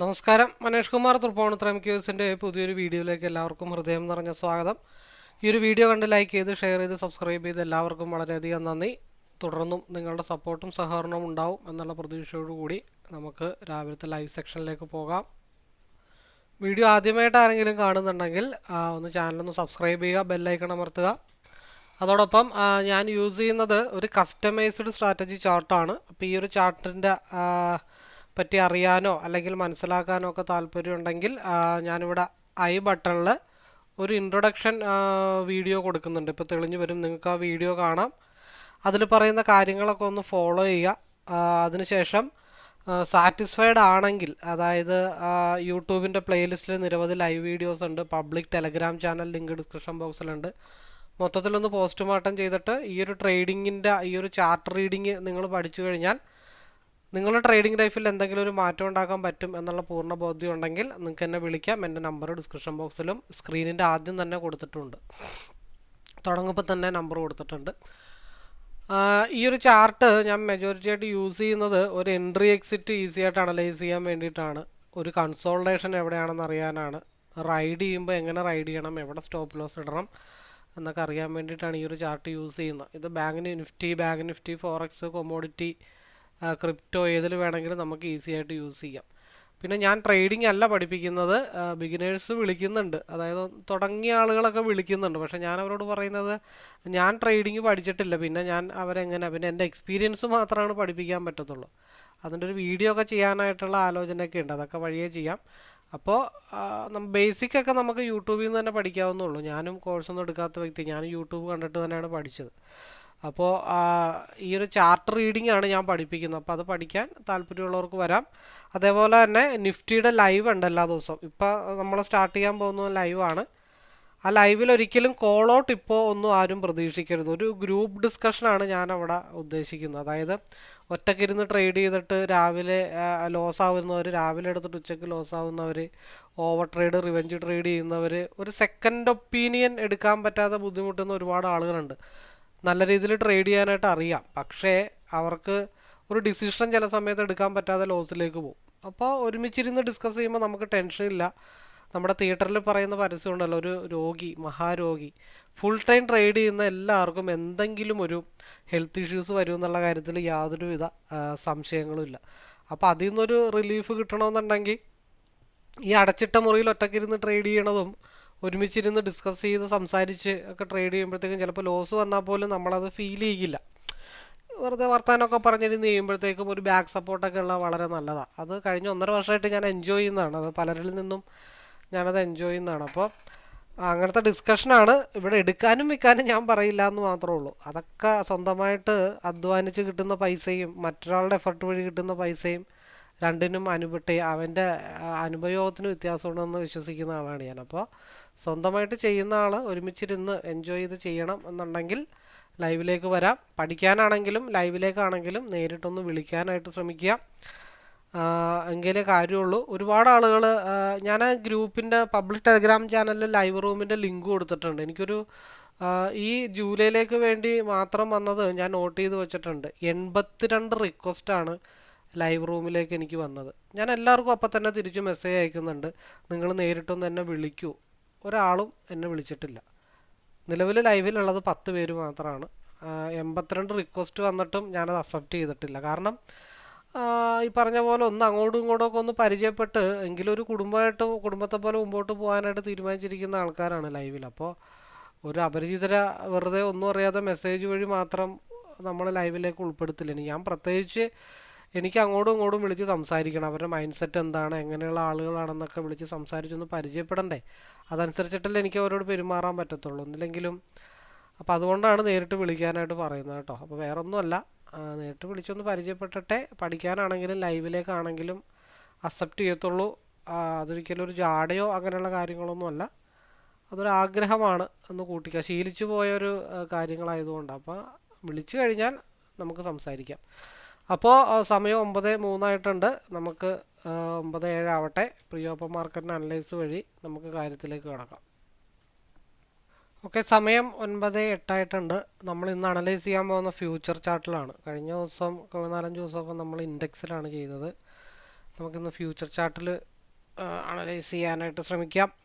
നമസ്കാരം. മനേഷ് കുമാർ തൃപ്പോണത്ര ക്യൂസിന്റെ പുതിയൊരു വീഡിയോയിലേക്ക് എല്ലാവർക്കും ഹൃദയം നിറഞ്ഞ സ്വാഗതം. ഈ ഒരു വീഡിയോ കണ്ട് ലൈക്ക് ചെയ്ത് ഷെയർ ചെയ്ത് സബ്സ്ക്രൈബ് ചെയ്ത് എല്ലാവർക്കും വളരെയധികം നന്ദി. തുടർന്നും നിങ്ങളുടെ സപ്പോർട്ടും സഹകരണവും ഉണ്ടാവും എന്നുള്ള പ്രതീക്ഷയോടുകൂടി നമുക്ക് രാവിലത്തെ ലൈവ് സെക്ഷനിലേക്ക് പോകാം. വീഡിയോ ആദ്യമായിട്ട് ആരെങ്കിലും കാണുന്നുണ്ടെങ്കിൽ ഒന്ന് ചാനലൊന്ന് സബ്സ്ക്രൈബ് ചെയ്യുക ബെല്ലൈക്കൺ അമർത്തുക. അതോടൊപ്പം ഞാൻ യൂസ് ചെയ്യുന്നത് ഒരു കസ്റ്റമൈസ്ഡ് സ്ട്രാറ്റജി ചാർട്ടാണ് അപ്പോൾ ഈ ഒരു ചാർട്ടിന്റെ പറ്റി അറിയാനോ അല്ലെങ്കിൽ മനസ്സിലാക്കാനോ ഒക്കെ താല്പര്യമുണ്ടെങ്കിൽ ഞാനിവിടെ ഐ ബട്ടണിൽ ഒരു ഇൻട്രൊഡക്ഷൻ വീഡിയോ കൊടുക്കുന്നുണ്ട്. ഇപ്പോൾ തെളിഞ്ഞു വരും. നിങ്ങൾക്ക് ആ വീഡിയോ കാണാം. അതിൽ പറയുന്ന കാര്യങ്ങളൊക്കെ ഒന്ന് ഫോളോ ചെയ്യുക. അതിനുശേഷം സാറ്റിസ്ഫൈഡ് ആണെങ്കിൽ അതായത് യൂട്യൂബിന്റെ പ്ലേലിസ്റ്റിൽ നിരവധി ലൈവ് വീഡിയോസ് ഉണ്ട്. Public Telegram channel link description ബോക്സിലുണ്ട് മൊത്തത്തിലൊന്ന് പോസ്റ്റ്മോർട്ടം ചെയ്തിട്ട് ഈ ഒരു ട്രേഡിങ്ങിന്റെ ഈ ഒരു ചാർട്ട് റീഡിങ് നിങ്ങൾ പഠിച്ചു കഴിഞ്ഞാൽ നിങ്ങളുടെ ട്രേഡിംഗ് ലൈഫിൽ എന്തെങ്കിലും ഒരു മാറ്റം ഉണ്ടാക്കാൻ പറ്റും എന്നുള്ള പൂർണ ബോധ്യം ഉണ്ടെങ്കിൽ നിങ്ങൾക്ക് എന്നെ വിളിക്കാം. എന്റെ നമ്പർ ഡിസ്ക്രിപ്ഷൻ ബോക്സിലും സ്ക്രീനിന്റെ ആദ്യം തന്നെ കൊടുത്തിട്ടുണ്ട്. തുടങ്ങുമ്പോൾ തന്നെ നമ്പർ കൊടുത്തിട്ടുണ്ട്. ഈ ഒരു ചാർട്ട് ഞാൻ മെജോറിറ്റി ആയിട്ട് യൂസ് ചെയ്യുന്നത് ഒരു എൻട്രി എക്സിറ്റ് ഈസി ആയിട്ട് അനലൈസ് ചെയ്യാൻ വേണ്ടിയിട്ടാണ്. ഒരു കൺസോൾട്ടേഷൻ എവിടെയാണെന്ന് അറിയാനാണ്. റൈഡ് ചെയ്യുമ്പോൾ എങ്ങനെ റൈഡ് ചെയ്യണം എവിടെ സ്റ്റോപ്പ് ലോസ് ഇടണം എന്നൊക്കെ അറിയാൻ വേണ്ടിയിട്ടാണ് ഈ ഒരു ചാർട്ട് യൂസ് ചെയ്യുന്നത്. ഇത് bank Nifty bank Nifty forex commodity crypto ഏതിൽ വേണമെങ്കിലും നമുക്ക് ഈസി ആയിട്ട് യൂസ് ചെയ്യാം. പിന്നെ ഞാൻ ട്രേഡിംഗ് അല്ല പഠിപ്പിക്കുന്നത് ബിഗിനേഴ്സ് വിളിക്കുന്നുണ്ട്. അതായത് തുടങ്ങിയ ആളുകളൊക്കെ വിളിക്കുന്നുണ്ട്. പക്ഷെ ഞാൻ അവരോട് പറയുന്നത് ഞാൻ ട്രേഡിംഗ് പഠിച്ചിട്ടില്ല. പിന്നെ ഞാൻ അവരെങ്ങനെ പിന്നെ എന്റെ എക്സ്പീരിയൻസ് മാത്രമാണ് പഠിപ്പിക്കാൻ പറ്റത്തുള്ളൂ. അതിന്റെ ഒരു വീഡിയോ ഒക്കെ ചെയ്യാനായിട്ടുള്ള ആലോചനയൊക്കെ ഉണ്ട്. അതൊക്കെ വഴിയേ ചെയ്യാം. അപ്പോൾ ബേസിക് ഒക്കെ നമുക്ക് യൂട്യൂബിൽ നിന്ന് തന്നെ പഠിക്കാവുന്നുള്ളൂ ഞാനും കോഴ്സൊന്നും എടുക്കാത്ത വ്യക്തി. ഞാൻ യൂട്യൂബ് കണ്ടിട്ട് തന്നെയാണ് പഠിച്ചത്. അപ്പോൾ ഈ ഒരു ചാർട്ട് റീഡിംഗ് ആണ് ഞാൻ പഠിപ്പിക്കുന്നത്. അപ്പോൾ അത് പഠിക്കാൻ താല്പര്യമുള്ളവർക്ക് വരാം. അതേപോലെ തന്നെ നിഫ്റ്റിയുടെ ലൈവ് ഉണ്ട് എല്ലാ ദിവസവും. ഇപ്പോൾ നമ്മൾ സ്റ്റാർട്ട് ചെയ്യാൻ പോകുന്ന ലൈവാണ്. ആ ലൈവിൽ ഒരിക്കലും കോൾ ഔട്ട് ഇപ്പോൾ ഒന്നും ആരും പ്രതീക്ഷിക്കരുത്. ഒരു ഗ്രൂപ്പ് ഡിസ്കഷനാണ് ഞാൻ അവിടെ ഉദ്ദേശിക്കുന്നത്. അതായത് ഒറ്റക്കിരുന്ന് ട്രേഡ് ചെയ്തിട്ട് രാവിലെ ലോസ് ആവുന്നവർ രാവിലെ എടുത്തിട്ട് ഉച്ചയ്ക്ക് ലോസ് ആവുന്നവർ ഓവർ ട്രേഡ് റിവെഞ്ച് ട്രേഡ് ചെയ്യുന്നവർ ഒരു സെക്കൻഡ് ഒപ്പീനിയൻ എടുക്കാൻ പറ്റാതെ ബുദ്ധിമുട്ടുന്ന ഒരുപാട് ആളുകളുണ്ട്. നല്ല രീതിയിൽ ട്രേഡ് ചെയ്യാനായിട്ട് അറിയാം. പക്ഷേ അവർക്ക് ഒരു ഡിസിഷൻ ചില സമയത്ത് എടുക്കാൻ പറ്റാതെ ലോസിലേക്ക് പോകും. അപ്പോൾ ഒരുമിച്ചിരുന്ന് ഡിസ്കസ് ചെയ്യുമ്പോൾ നമുക്ക് ടെൻഷൻ ഇല്ല. നമ്മുടെ തിയേറ്ററിൽ പറയുന്ന പരസ്യം ഉണ്ടല്ലോ ഒരു രോഗി മഹാരോഗി ഫുൾ ടൈം ട്രേഡ് ചെയ്യുന്ന എല്ലാവർക്കും എന്തെങ്കിലും ഒരു ഹെൽത്ത് ഇഷ്യൂസ് വരും എന്നുള്ള കാര്യത്തിൽ യാതൊരുവിധ വിധ സംശയങ്ങളും ഇല്ല. അപ്പോൾ അതിൽ നിന്നൊരു റിലീഫ് കിട്ടണമെന്നുണ്ടെങ്കിൽ ഈ അടച്ചിട്ട മുറിയിൽ ഒറ്റക്കിരുന്ന് ട്രേഡ് ചെയ്യണതും ഒരുമിച്ചിരുന്ന് ഡിസ്കസ് ചെയ്ത് സംസാരിച്ച് ഒക്കെ ട്രേഡ് ചെയ്യുമ്പോഴത്തേക്കും ചിലപ്പോൾ ലോസ് വന്നാൽ പോലും നമ്മളത് ഫീൽ ചെയ്യില്ല. വെറുതെ വർത്താനമൊക്കെ പറഞ്ഞിരുന്ന് ചെയ്യുമ്പോഴത്തേക്കും ഒരു ബാക്ക് സപ്പോർട്ടൊക്കെ ഉള്ള വളരെ നല്ലതാണ് അത് കഴിഞ്ഞ ഒന്നര വർഷമായിട്ട് ഞാൻ എൻജോയ് ചെയ്യുന്നതാണ്. അത് പലരിൽ നിന്നും ഞാനത് എൻജോയ് ചെയ്യുന്നതാണ്. അപ്പോൾ അങ്ങനത്തെ ഡിസ്കഷനാണ് ഇവിടെ എടുക്കാനും വിൽക്കാനും ഞാൻ പറയില്ല എന്ന് മാത്രമേ ഉള്ളൂ. അതൊക്കെ സ്വന്തമായിട്ട് അധ്വാനിച്ച് കിട്ടുന്ന പൈസയും മറ്റൊരാളുടെ എഫർട്ട് വഴി കിട്ടുന്ന പൈസയും രണ്ടിനും അനുപെട്ട് അവന്റെ അനുഭവത്തിന് വ്യത്യാസമുണ്ടെന്ന് വിശ്വസിക്കുന്ന ആളാണ് ഞാൻ. അപ്പോൾ സ്വന്തമായിട്ട് ചെയ്യുന്ന ആൾ ഒരുമിച്ചിരുന്ന് എൻജോയ് ചെയ്ത് ചെയ്യണം എന്നുണ്ടെങ്കിൽ ലൈവിലേക്ക് വരാം. പഠിക്കാനാണെങ്കിലും ലൈവിലേക്കാണെങ്കിലും നേരിട്ടൊന്ന് വിളിക്കാനായിട്ട് ശ്രമിക്കുക. എങ്കിലേ കാര്യമുള്ളൂ. ഒരുപാട് ആളുകൾ ഞാൻ ഗ്രൂപ്പിന്റെ പബ്ലിക് ടെലിഗ്രാം ചാനലിൽ ലൈവ് റൂമിന്റെ ലിങ്ക് കൊടുത്തിട്ടുണ്ട്. എനിക്കൊരു ഈ ജൂലൈയിലേക്ക് വേണ്ടി മാത്രം വന്നത് ഞാൻ നോട്ട് ചെയ്ത് വെച്ചിട്ടുണ്ട്. എൺപത്തിരണ്ട് റിക്വസ്റ്റാണ് ലൈവ് റൂമിലേക്ക് എനിക്ക് വന്നത്. ഞാൻ എല്ലാവർക്കും അപ്പം തന്നെ തിരിച്ച് മെസ്സേജ് അയക്കുന്നുണ്ട്. നിങ്ങൾ നേരിട്ടൊന്ന് എന്നെ വിളിക്കൂ. ഒരാളും എന്നെ വിളിച്ചിട്ടില്ല. നിലവിൽ ലൈവിലുള്ളത് പത്ത് പേര് മാത്രമാണ്. എൺപത്തിരണ്ട് റിക്വസ്റ്റ് വന്നിട്ടും ഞാനത് അക്സെപ്റ്റ് ചെയ്തിട്ടില്ല. കാരണം ഈ പറഞ്ഞ പോലെ ഒന്ന് അങ്ങോട്ടും ഇങ്ങോട്ടും ഒക്കെ ഒന്ന് പരിചയപ്പെട്ട് എങ്കിലും ഒരു കുടുംബമായിട്ട് കുടുംബത്തെ പോലെ മുമ്പോട്ട് പോകാനായിട്ട് തീരുമാനിച്ചിരിക്കുന്ന ആൾക്കാരാണ് ലൈവിൽ. അപ്പോൾ ഒരു അപരിചിതര വെറുതെ ഒന്നും അറിയാതെ മെസ്സേജ് വഴി മാത്രം നമ്മൾ ലൈവിലേക്ക് ഉൾപ്പെടുത്തില്ല. ഞാൻ പ്രത്യേകിച്ച് എനിക്ക് അങ്ങോട്ടും ഇങ്ങോട്ടും വിളിച്ച് സംസാരിക്കണം. അവരുടെ മൈൻഡ് സെറ്റ് എന്താണ്? എങ്ങനെയുള്ള ആളുകളാണെന്നൊക്കെ വിളിച്ച് സംസാരിച്ചൊന്ന് പരിചയപ്പെടണ്ടേ? അതനുസരിച്ചിട്ടല്ലേ എനിക്ക് അവരോട് പെരുമാറാൻ പറ്റത്തുള്ളൂ. ഒന്നില്ലെങ്കിലും അപ്പോൾ അതുകൊണ്ടാണ് നേരിട്ട് വിളിക്കാനായിട്ട് പറയുന്നത് കേട്ടോ. അപ്പോൾ വേറൊന്നുമല്ല. നേരിട്ട് വിളിച്ചൊന്ന് പരിചയപ്പെട്ടിട്ടെ. പഠിക്കാനാണെങ്കിലും ലൈവിലേക്കാണെങ്കിലും അക്സെപ്റ്റ് ചെയ്യത്തുള്ളൂ. അതൊരിക്കലും ഒരു ജാടയോ അങ്ങനെയുള്ള കാര്യങ്ങളൊന്നുമല്ല. അതൊരു ആഗ്രഹമാണ് എന്ന് കൂട്ടിക്കുക ശീലിച്ചു പോയൊരു കാര്യങ്ങളായതുകൊണ്ട്. അപ്പോൾ വിളിച്ചു കഴിഞ്ഞാൽ നമുക്ക് സംസാരിക്കാം. അപ്പോൾ സമയം ഒമ്പത് മൂന്നായിട്ടുണ്ട്. നമുക്ക് ഒമ്പത് ഏഴാവട്ടെ പ്രീ ഓപ്പൺ മാർക്കറ്റിന് അനലൈസ് വഴി നമുക്ക് കാര്യത്തിലേക്ക് കിടക്കാം. ഓക്കെ സമയം ഒൻപത് എട്ടായിട്ടുണ്ട്. നമ്മൾ ഇന്ന് അനലൈസ് ചെയ്യാൻ പോകുന്ന ഫ്യൂച്ചർ ചാർട്ടിലാണ്. കഴിഞ്ഞ ദിവസം നാലഞ്ച് ദിവസമൊക്കെ നമ്മൾ ഇൻഡെക്സിലാണ് ചെയ്തത്. നമുക്കിന്ന് ഫ്യൂച്ചർ ചാർട്ടിൽ അനലൈസ് ചെയ്യാനായിട്ട് ശ്രമിക്കാം.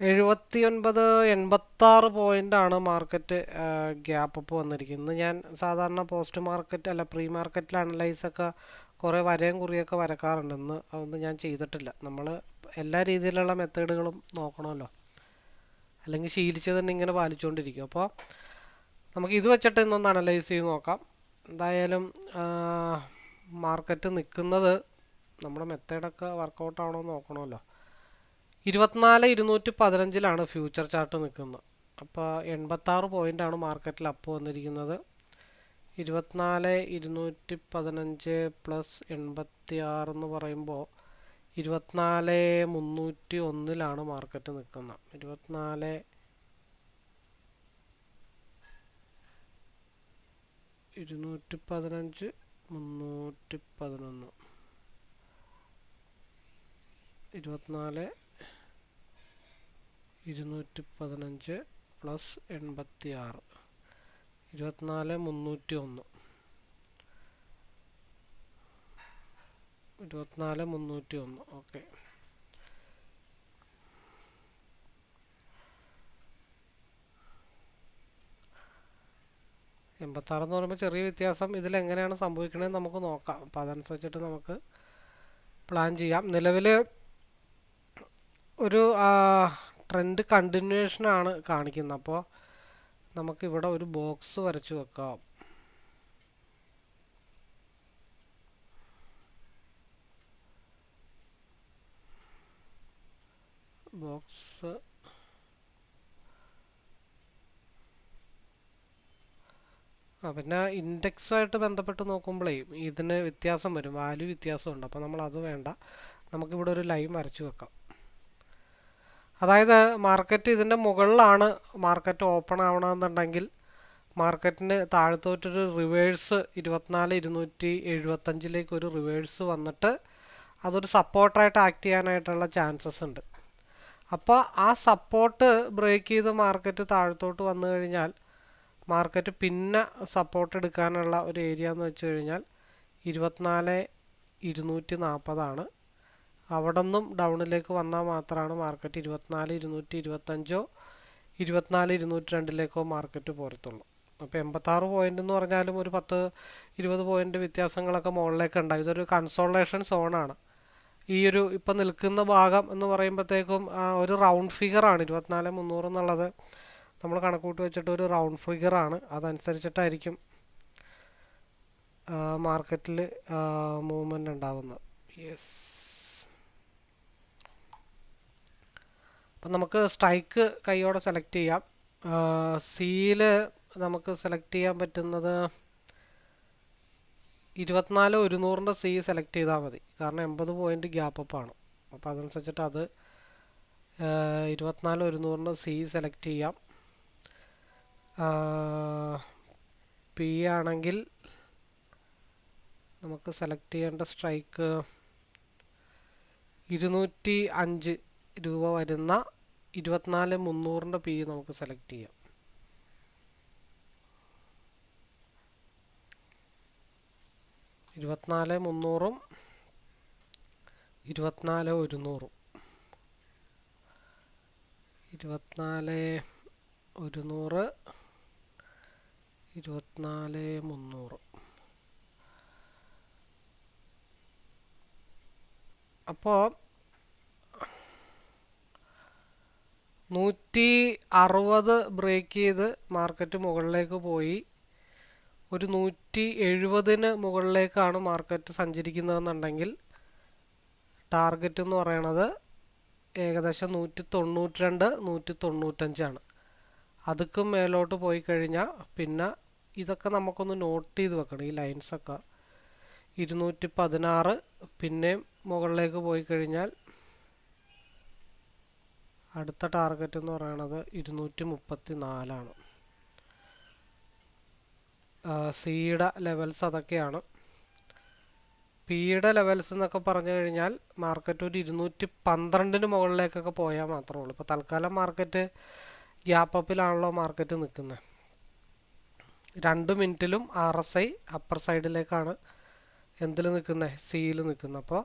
എഴുപത്തി ഒൻപത് എൺപത്താറ് പോയിന്റാണ് മാർക്കറ്റ് ഗ്യാപ്പ് അപ്പ് വന്നിരിക്കുന്നത്. ഞാൻ സാധാരണ പോസ്റ്റ് മാർക്കറ്റ് അല്ല പ്രീ മാർക്കറ്റിൽ അനലൈസൊക്കെ കുറേ വരയും കുറിയൊക്കെ വരക്കാറുണ്ട്. ഇന്ന് അതൊന്നും ഞാൻ ചെയ്തിട്ടില്ല. നമ്മൾ എല്ലാ രീതിയിലുള്ള മെത്തേഡുകളും നോക്കണമല്ലോ. അല്ലെങ്കിൽ ശീലിച്ചത് തന്നെ ഇങ്ങനെ പാലിച്ചുകൊണ്ടിരിക്കും അപ്പോൾ നമുക്ക് ഇത് വെച്ചിട്ട് ഇന്നൊന്ന് അനലൈസ് ചെയ്ത് നോക്കാം. എന്തായാലും മാർക്കറ്റ് നിൽക്കുന്നത് നമ്മുടെ മെത്തേഡൊക്കെ വർക്കൗട്ട് ആണോ എന്ന് നോക്കണമല്ലോ. ഇരുപത്തിനാല് ഇരുന്നൂറ്റി പതിനഞ്ചിലാണ് ഫ്യൂച്ചർ ചാർട്ട് നിൽക്കുന്നത്. അപ്പോൾ എൺപത്താറ് പോയിന്റാണ് മാർക്കറ്റിൽ അപ്പ് വന്നിരിക്കുന്നത്. ഇരുപത്തിനാല് ഇരുന്നൂറ്റി പതിനഞ്ച് പ്ലസ് എൺപത്തി ആറ് എന്ന് പറയുമ്പോൾ ഇരുപത്തിനാല് മുന്നൂറ്റി ഒന്നിലാണ് മാർക്കറ്റ് നിൽക്കുന്നത്. ഇരുപത്തിനാല് ഇരുന്നൂറ്റി പതിനഞ്ച് മുന്നൂറ്റി പതിനൊന്ന് ഇരുപത്തിനാല് ഇരുന്നൂറ്റി പതിനഞ്ച് പ്ലസ് എൺപത്തി ആറ് ഇരുപത്തിനാല് മുന്നൂറ്റി ഒന്ന് ഇരുപത്തിനാല് മുന്നൂറ്റി ഒന്ന് ഓക്കെ. എൺപത്താറ് എന്ന് പറയുമ്പോൾ ചെറിയ വ്യത്യാസം. ഇതിൽ എങ്ങനെയാണ് സംഭവിക്കണതെന്ന് നമുക്ക് നോക്കാം. അപ്പോൾ അതനുസരിച്ചിട്ട് നമുക്ക് പ്ലാൻ ചെയ്യാം. നിലവിൽ ഒരു ട്രെൻഡ് കണ്ടിന്യൂവേഷൻ ആണ് കാണിക്കുന്നത്. അപ്പോൾ നമുക്കിവിടെ ഒരു ബോക്സ് വരച്ചു വെക്കാം. ബോക്സ് ആ പിന്നെ ഇൻഡെക്സുമായിട്ട് ബന്ധപ്പെട്ട് നോക്കുമ്പോഴേ ഇതിന് വ്യത്യാസം വരും. വാല്യൂ വ്യത്യാസമുണ്ട്. അപ്പോൾ നമ്മൾ അത് വേണ്ട. നമുക്കിവിടെ ഒരു ലൈൻ വരച്ച് വെക്കാം. അതായത് മാർക്കറ്റ് ഇതിന്റെ മുകളിലാണ് മാർക്കറ്റ് ഓപ്പൺ ആവണമെന്നുണ്ടെങ്കിൽ മാർക്കറ്റിന് താഴത്തോട്ടൊരു റിവേഴ്സ് ഇരുപത്തിനാല് ഇരുന്നൂറ്റി എഴുപത്തഞ്ചിലേക്ക് ഒരു റിവേഴ്സ് വന്നിട്ട് അതൊരു സപ്പോർട്ടായിട്ട് ആക്ട് ചെയ്യാനായിട്ടുള്ള ചാൻസസ് ഉണ്ട്. അപ്പോൾ ആ സപ്പോർട്ട് ബ്രേക്ക് ചെയ്ത് മാർക്കറ്റ് താഴത്തോട്ട് വന്നു കഴിഞ്ഞാൽ മാർക്കറ്റ് പിന്നെ സപ്പോർട്ട് എടുക്കാനുള്ള ഒരു ഏരിയ എന്ന് വെച്ച് കഴിഞ്ഞാൽ ഇരുപത്തിനാല് ഇരുന്നൂറ്റി നാൽപ്പതാണ് അവിടെ നിന്നും ഡൗണിലേക്ക് വന്നാൽ മാത്രമാണ് മാർക്കറ്റ് ഇരുപത്തിനാല് ഇരുന്നൂറ്റി ഇരുപത്തഞ്ചോ ഇരുപത്തിനാല് ഇരുന്നൂറ്റി രണ്ടിലേക്കോ മാർക്കറ്റ് പോരത്തുള്ളൂ. അപ്പോൾ എൺപത്താറ് പോയിന്റ് എന്ന് പറഞ്ഞാലും ഒരു പത്ത് ഇരുപത് പോയിന്റ് വ്യത്യാസങ്ങളൊക്കെ മുകളിലേക്ക് ഉണ്ടാവും. ഇതൊരു കൺസോളേഷൻ സോണാണ് ഈ ഒരു ഇപ്പം നിൽക്കുന്ന ഭാഗം എന്ന് പറയുമ്പോഴത്തേക്കും ഒരു റൗണ്ട് ഫിഗറാണ് ഇരുപത്തിനാല് മുന്നൂറ് എന്നുള്ളത് നമ്മൾ കണക്കൂട്ടി വെച്ചിട്ട് ഒരു റൗണ്ട് ഫിഗറാണ് അതനുസരിച്ചിട്ടായിരിക്കും മാർക്കറ്റിൽ മൂവ്മെന്റ് ഉണ്ടാവുന്നത്. യെസ് അപ്പം നമുക്ക് സ്ട്രൈക്ക് കൈയോടെ സെലക്ട് ചെയ്യാം. സീൽ നമുക്ക് സെലക്ട് ചെയ്യാൻ പറ്റുന്നത് ഇരുപത്തിനാല് ഒരുന്നൂറിന്റെ സി സെലക്ട് ചെയ്താൽ മതി. കാരണം എൺപത് പോയിന്റ് ഗ്യാപ്പ് അപ്പാണ് അപ്പോൾ അതനുസരിച്ചിട്ട് അത് ഇരുപത്തിനാല് ഒരുന്നൂറിന്റെ സി സെലക്ട് ചെയ്യാം. പി ആണെങ്കിൽ നമുക്ക് സെലക്ട് ചെയ്യേണ്ട സ്ട്രൈക്ക് ഇരുന്നൂറ്റി അഞ്ച് രൂപ വരുന്ന ഇരുപത്തിനാല് മുന്നൂറിന്റെ പി നമുക്ക് സെലക്ട് ചെയ്യാം. ഇരുപത്തിനാല് മുന്നൂറും ഇരുപത്തിനാല് ഒരുന്നൂറും. ഇരുപത്തിനാല് ഒരുന്നൂറ് ഇരുപത്തിനാല് മുന്നൂറ്. അപ്പോൾ നൂറ്റി അറുപത് ബ്രേക്ക് ചെയ്ത് മാർക്കറ്റ് മുകളിലേക്ക് പോയി. ഒരു നൂറ്റി എഴുപതിന് മുകളിലേക്കാണ് മാർക്കറ്റ് സഞ്ചരിക്കുന്നതെന്നുണ്ടെങ്കിൽ ടാർഗറ്റ് എന്ന് പറയണത് ഏകദേശം നൂറ്റി തൊണ്ണൂറ്റി രണ്ട് നൂറ്റി തൊണ്ണൂറ്റഞ്ചാണ് അതുക്കും മേലോട്ട് പോയി കഴിഞ്ഞാൽ പിന്നെ ഇതൊക്കെ നമുക്കൊന്ന് നോട്ട് ചെയ്ത് വെക്കണം ഈ ലൈൻസൊക്കെ ഇരുന്നൂറ്റി പതിനാറ് പിന്നെയും മുകളിലേക്ക് പോയി കഴിഞ്ഞാൽ അടുത്ത ടാർഗറ്റ് എന്ന് പറയുന്നത് ഇരുന്നൂറ്റി മുപ്പത്തി നാലാണ് സിയുടെ ലെവൽസ് അതൊക്കെയാണ്. പിയുടെ ലെവൽസ് എന്നൊക്കെ പറഞ്ഞു കഴിഞ്ഞാൽ മാർക്കറ്റ് ഒരു ഇരുന്നൂറ്റി പന്ത്രണ്ടിന് മുകളിലേക്കൊക്കെ പോയാൽ മാത്രമേ ഉള്ളൂ. ഇപ്പോൾ തൽക്കാലം മാർക്കറ്റ് ഗ്യാപ്പ് അപ്പിലാണല്ലോ മാർക്കറ്റ് നിൽക്കുന്നത് രണ്ട് മിനിറ്റിലും ആർ എസ് ഐ അപ്പർ സൈഡിലേക്കാണ് എന്തിൽ നിൽക്കുന്നത് സിയിൽ നിൽക്കുന്നത് അപ്പോൾ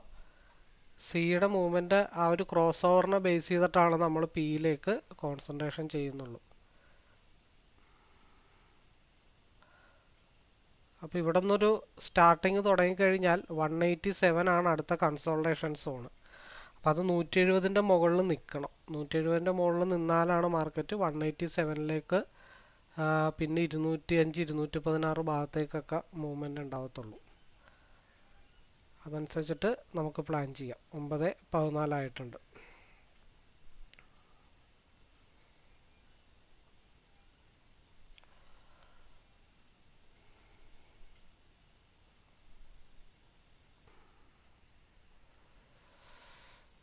സിയുടെ മൂവ്മെന്റ് ആ ഒരു ക്രോസ് ഓവറിനെ ബേസ് ചെയ്തിട്ടാണ് നമ്മൾ പിയിലേക്ക് കോൺസെൻട്രേഷൻ ചെയ്യുന്നുള്ളൂ. അപ്പോൾ ഇവിടെ നിന്നൊരു സ്റ്റാർട്ടിങ് തുടങ്ങിക്കഴിഞ്ഞാൽ വൺ എയ്റ്റി സെവൻ ആണ് അടുത്ത കൺസോൾട്ടേഷൻ സോണ് അപ്പോൾ അത് നൂറ്റി എഴുപതിന്റെ മുകളിൽ നിൽക്കണം നൂറ്റി എഴുപതിന്റെ മുകളിൽ നിന്നാലാണ് മാർക്കറ്റ് വൺ എയ്റ്റി സെവനിലേക്ക് പിന്നെ ഇരുന്നൂറ്റി അഞ്ച് ഇരുന്നൂറ്റി പതിനാറ് ഭാഗത്തേക്കൊക്കെ മൂവ്മെന്റ് ഉണ്ടാവത്തുള്ളൂ. അതനുസരിച്ചിട്ട് നമുക്ക് പ്ലാൻ ചെയ്യാം. ഒമ്പത് പതിനാലായിട്ടുണ്ട്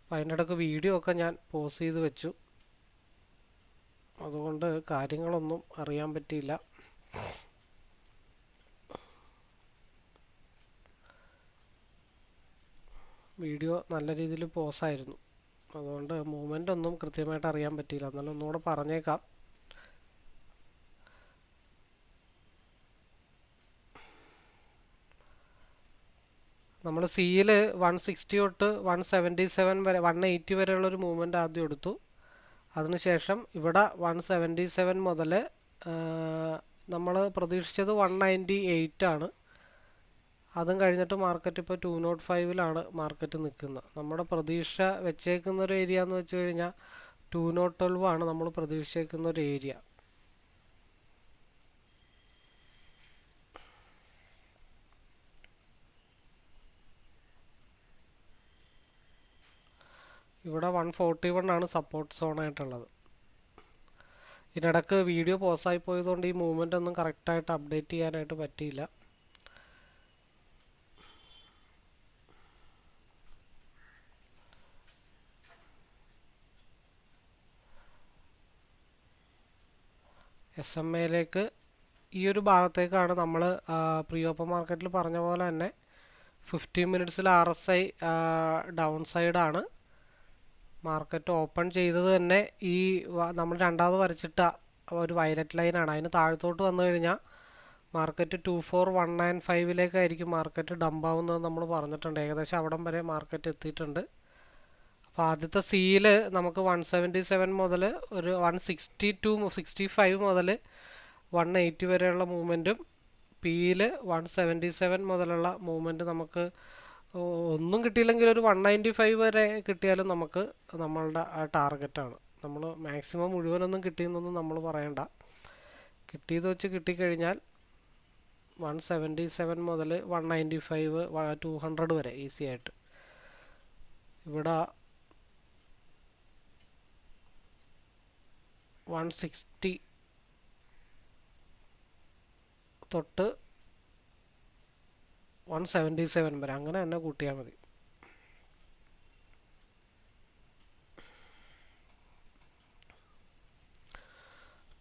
അപ്പം അതിന്റെ ഇടയ്ക്ക് വീഡിയോ ഒക്കെ ഞാൻ പോസ് ചെയ്ത് വെച്ചു. അതുകൊണ്ട് കാര്യങ്ങളൊന്നും അറിയാൻ പറ്റിയില്ല. വീഡിയോ നല്ല രീതിയിൽ പോസായിരുന്നു. അതുകൊണ്ട് മൂവ്മെന്റ് ഒന്നും കൃത്യമായിട്ട് അറിയാൻ പറ്റിയില്ല. എന്നാലും ഒന്നുകൂടെ പറഞ്ഞേക്കാം. നമ്മൾ സിയിൽ വൺ സിക്സ്റ്റി തൊട്ട് വൺ സെവന്റി സെവൻ വരെ വൺ എയ്റ്റി വരെയുള്ള ഒരു മൂവ്മെന്റ് ആദ്യം എടുത്തു. അതിനുശേഷം ഇവിടെ വൺ സെവന്റി സെവൻ മുതൽ നമ്മൾ പ്രതീക്ഷിച്ചത് വൺ നയന്റി എയ്റ്റ് ആണ്. അതും കഴിഞ്ഞിട്ട് മാർക്കറ്റ് ഇപ്പോൾ ടു നോട്ട് ഫൈവിലാണ് മാർക്കറ്റ് നിൽക്കുന്നത്. നമ്മുടെ പ്രതീക്ഷ വെച്ചേക്കുന്ന ഒരു ഏരിയ എന്ന് വെച്ച് കഴിഞ്ഞാൽ ടു നോട്ട് ട്വൽവ് ആണ് നമ്മൾ പ്രതീക്ഷിക്കുന്ന ഒരു ഏരിയ ഇവിടെ വൺ ഫോർട്ടി വൺ ആണ് സപ്പോർട്ട് സോണായിട്ടുള്ളത് ഇതിനിടക്ക് വീഡിയോ പോസായി പോയതുകൊണ്ട് ഈ മൂവ്മെന്റ് ഒന്നും കറക്റ്റായിട്ട് അപ്ഡേറ്റ് ചെയ്യാനായിട്ട് പറ്റിയില്ല. എസ് എം എയിലേക്ക് ഈ ഒരു ഭാഗത്തേക്കാണ് നമ്മൾ പ്രീ ഓപ്പൺ മാർക്കറ്റിൽ പറഞ്ഞ പോലെ തന്നെ ഫിഫ്റ്റീൻ മിനിറ്റ്സിൽ ആർ എസ് ഐ ഡൗൺ സൈഡാണ് മാർക്കറ്റ് ഓപ്പൺ ചെയ്തത് തന്നെ ഈ നമ്മൾ രണ്ടാമത് വരച്ചിട്ട ഒരു വയലറ്റ് ലൈനാണ്. അതിന് താഴത്തോട്ട് വന്നു കഴിഞ്ഞാൽ market two four one nine ഫൈവിലേക്കായിരിക്കും market dump ആവുന്നത് നമ്മൾ പറഞ്ഞിട്ടുണ്ട്. ഏകദേശം അവിടം വരെ മാർക്കറ്റ് എത്തിയിട്ടുണ്ട്. അപ്പോൾ ആദ്യത്തെ സിയിൽ നമുക്ക് വൺ സെവന്റി സെവൻ മുതൽ ഒരു one sixty two sixty five മുതൽ വൺ എയ്റ്റി വരെയുള്ള മൂവ്മെന്റും പിയിൽ വൺ സെവന്റി സെവൻ മുതലുള്ള മൂവ്മെന്റ് നമുക്ക് ഒന്നും കിട്ടിയില്ലെങ്കിൽ ഒരു വൺ നയന്റി ഫൈവ് വരെ കിട്ടിയാലും നമുക്ക് നമ്മളുടെ ആ ടാർഗറ്റാണ് നമ്മൾ മാക്സിമം മുഴുവനൊന്നും കിട്ടിയെന്നൊന്നും നമ്മൾ പറയണ്ട. കിട്ടിയത് വെച്ച് കിട്ടിക്കഴിഞ്ഞാൽ വൺ സെവന്റി സെവൻ മുതൽ one ninety five two hundred വരെ ഈസി ആയിട്ട്. ഇവിടെ വൺ സിക്സ്റ്റി തൊട്ട് വൺ സെവന്റി സെവൻ വരെ. അങ്ങനെ തന്നെ കൂട്ടിയാൽ മതി.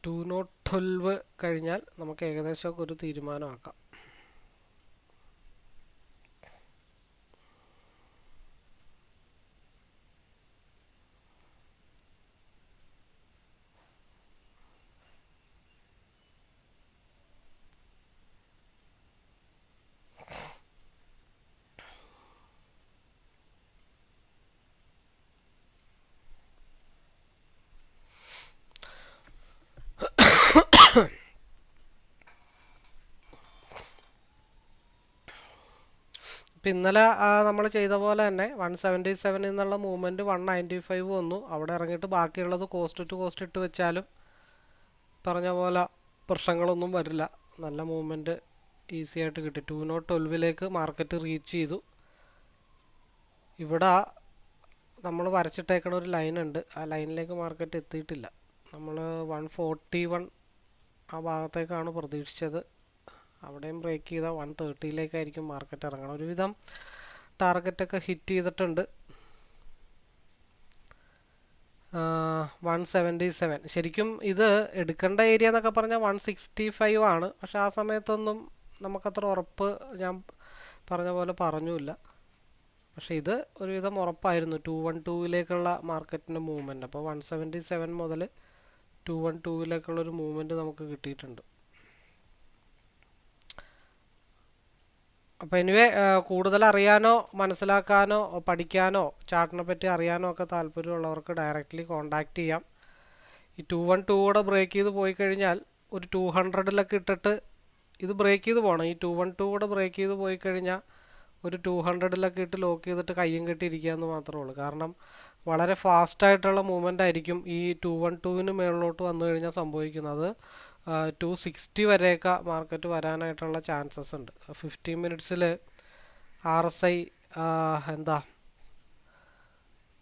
ടു നോട്ട് ട്വൽവ് കഴിഞ്ഞാൽ നമുക്ക് ഏകദേശമൊക്കെ ഒരു തീരുമാനമാക്കാം. ഇപ്പം ഇന്നലെ നമ്മൾ ചെയ്ത പോലെ തന്നെ വൺ സെവന്റി സെവനിൽ നിന്നുള്ള മൂവ്മെന്റ് വൺ നയന്റി ഫൈവ് വന്നു. അവിടെ ഇറങ്ങിയിട്ട് ബാക്കിയുള്ളത് കോസ്റ്റ് ടു കോസ്റ്റ് ഇട്ട് വെച്ചാലും പറഞ്ഞ പോലെ പ്രശ്നങ്ങളൊന്നും വരില്ല. നല്ല മൂവ്മെന്റ് ഈസി ആയിട്ട് കിട്ടി. ടു നോട്ട് ട്വൽവിലേക്ക് മാർക്കറ്റ് റീച്ച് ചെയ്തു. ഇവിടെ നമ്മൾ വരച്ചിട്ടേക്കണ ഒരു ലൈൻ ഉണ്ട്. ആ ലൈനിലേക്ക് മാർക്കറ്റ് എത്തിയിട്ടില്ല. നമ്മൾ വൺ ഫോർട്ടി വൺ ആ ഭാഗത്തേക്കാണ് പ്രതീക്ഷിച്ചത്. അവിടെയും ബ്രേക്ക് ചെയ്താൽ വൺ തേർട്ടിയിലേക്കായിരിക്കും മാർക്കറ്റ് ഇറങ്ങണം ഒരുവിധം ടാർഗറ്റൊക്കെ ഹിറ്റ് ചെയ്തിട്ടുണ്ട്. വൺ സെവന്റി സെവൻ ശരിക്കും ഇത് എടുക്കേണ്ട ഏരിയ എന്നൊക്കെ പറഞ്ഞാൽ വൺ സിക്സ്റ്റി ഫൈവ് ആണ്. പക്ഷെ ആ സമയത്തൊന്നും നമുക്കത്ര ഉറപ്പ് ഞാൻ പറഞ്ഞ പോലെ പറഞ്ഞില്ല പക്ഷെ ഇത് ഒരുവിധം ഉറപ്പായിരുന്നു. ടു വൺ ടൂവിലേക്കുള്ള മാർക്കറ്റിന്റെ മൂവ്മെന്റ് അപ്പോൾ വൺ സെവന്റി സെവൻ മുതൽ ടു വൺ ടൂവിലേക്കുള്ളൊരു മൂവ്മെന്റ് നമുക്ക് കിട്ടിയിട്ടുണ്ട്. അപ്പോൾ എനിവേ കൂടുതൽ അറിയാനോ മനസ്സിലാക്കാനോ പഠിക്കാനോ ചാർട്ടിനെ പറ്റി അറിയാനോ ഒക്കെ താല്പര്യമുള്ളവർക്ക് ഡയറക്റ്റ്ലി കോണ്ടാക്ട് ചെയ്യാം. ഈ ടു വൺ ടു കൂടെ ബ്രേക്ക് ചെയ്ത് പോയി കഴിഞ്ഞാൽ ഒരു ടു ഹൺഡ്രഡിലൊക്കെ ഇട്ടിട്ട് ഇത് ബ്രേക്ക് ചെയ്ത് പോകണം ഈ ടു വൺ ടു കൂടെ ബ്രേക്ക് ചെയ്ത് പോയി കഴിഞ്ഞാൽ ഒരു ടു ഹൺഡ്രഡിലൊക്കെ ഇട്ട് ലോക്ക് ചെയ്തിട്ട് കയ്യും കെട്ടിയിരിക്കുക എന്ന് മാത്രമേ ഉള്ളൂ. കാരണം വളരെ ഫാസ്റ്റായിട്ടുള്ള മൂവ്മെന്റ് ആയിരിക്കും ഈ ടു വൺ ടുവിന് മുകളിലോട്ട് വന്നു കഴിഞ്ഞാൽ സംഭവിക്കുന്നത്. ടു സിക്സ്റ്റി വരെയൊക്കെ മാർക്കറ്റ് വരാനായിട്ടുള്ള ചാൻസസ് ഉണ്ട്. ഫിഫ്റ്റീൻ മിനിറ്റ്സിൽ ആർ എസ് ഐ എന്താ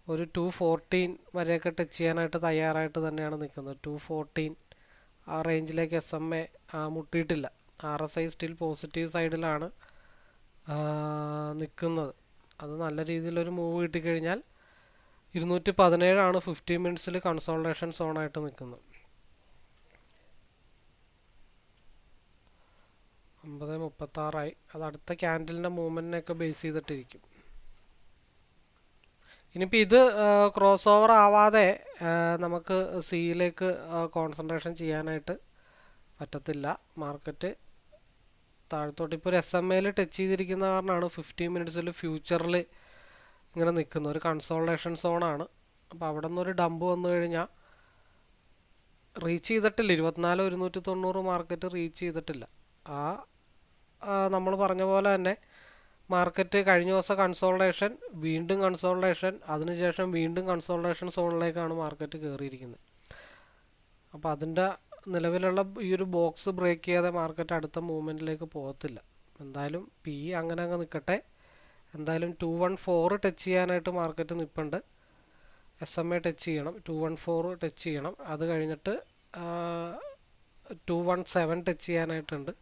ഒരു ടു ഫോർട്ടീൻ വരെയൊക്കെ ടച്ച് ചെയ്യാനായിട്ട് തയ്യാറായിട്ട് തന്നെയാണ് നിൽക്കുന്നത്. ടു ഫോർട്ടീൻ ആ റേഞ്ചിലേക്ക് S M A മുട്ടിയിട്ടില്ല. R S I still positive സൈഡിലാണ് നിൽക്കുന്നത്. അത് നല്ല രീതിയിലൊരു മൂവ് കിട്ടിക്കഴിഞ്ഞാൽ ഇരുന്നൂറ്റി പതിനേഴാണ് ഫിഫ്റ്റീൻ മിനിറ്റ്സിൽ കൺസോൾട്ടേഷൻ സോണായിട്ട് നിൽക്കുന്നത്. ഒമ്പത് മുപ്പത്താറായി. അത് അടുത്ത ക്യാൻഡലിന്റെ മൂവ്മെന്റിനെയൊക്കെ ബേസ് ചെയ്തിട്ടിരിക്കും. ഇനിയിപ്പോൾ ഇത് ക്രോസ് ഓവർ ആവാതെ നമുക്ക് സിയിലേക്ക് കോൺസെൻട്രേഷൻ ചെയ്യാനായിട്ട് പറ്റത്തില്ല. മാർക്കറ്റ് താഴത്തോട്ട് ഇപ്പോൾ ഒരു എസ് എം എയിൽ ടച്ച് ചെയ്തിരിക്കുന്ന കാരണമാണ് ഫിഫ്റ്റീൻ മിനിറ്റ്സിൽ ഫ്യൂച്ചറിൽ ഇങ്ങനെ നിൽക്കുന്നത്. ഒരു കൺസോൾട്ടേഷൻ സോണാണ് അപ്പോൾ അവിടെ നിന്നൊരു ഡംപ് വന്നു കഴിഞ്ഞാൽ റീച്ച് ചെയ്തിട്ടില്ല. ഇരുപത്തിനാല് ഒരുന്നൂറ്റി തൊണ്ണൂറ് മാർക്കറ്റ് റീച്ച് ചെയ്തിട്ടില്ല. ആ നമ്മൾ പറഞ്ഞ പോലെ തന്നെ മാർക്കറ്റ് കഴിഞ്ഞ ദിവസം കൺസോൾട്ടേഷൻ വീണ്ടും കൺസോൾട്ടേഷൻ അതിനുശേഷം വീണ്ടും കൺസോൾട്ടേഷൻ സോണിലേക്കാണ് മാർക്കറ്റ് കയറിയിരിക്കുന്നത്. അപ്പോൾ അതിന്റെ നിലവിലുള്ള ഈ ഒരു ബോക്സ് ബ്രേക്ക് ചെയ്യാതെ മാർക്കറ്റ് അടുത്ത മൂവ്മെന്റിലേക്ക് പോകത്തില്ല. എന്തായാലും പി അങ്ങനെ അങ്ങ് നിൽക്കട്ടെ. എന്തായാലും ടു വൺ ഫോർ ടച്ച് ചെയ്യാനായിട്ട് മാർക്കറ്റ് നിൽപ്പുണ്ട് എസ് എം എ ടച്ച് ചെയ്യണം. ടു വൺ ഫോർ ടച്ച് ചെയ്യണം. അത് കഴിഞ്ഞിട്ട് ടു വൺ സെവൻ ടച്ച് ചെയ്യാനായിട്ടുണ്ട്.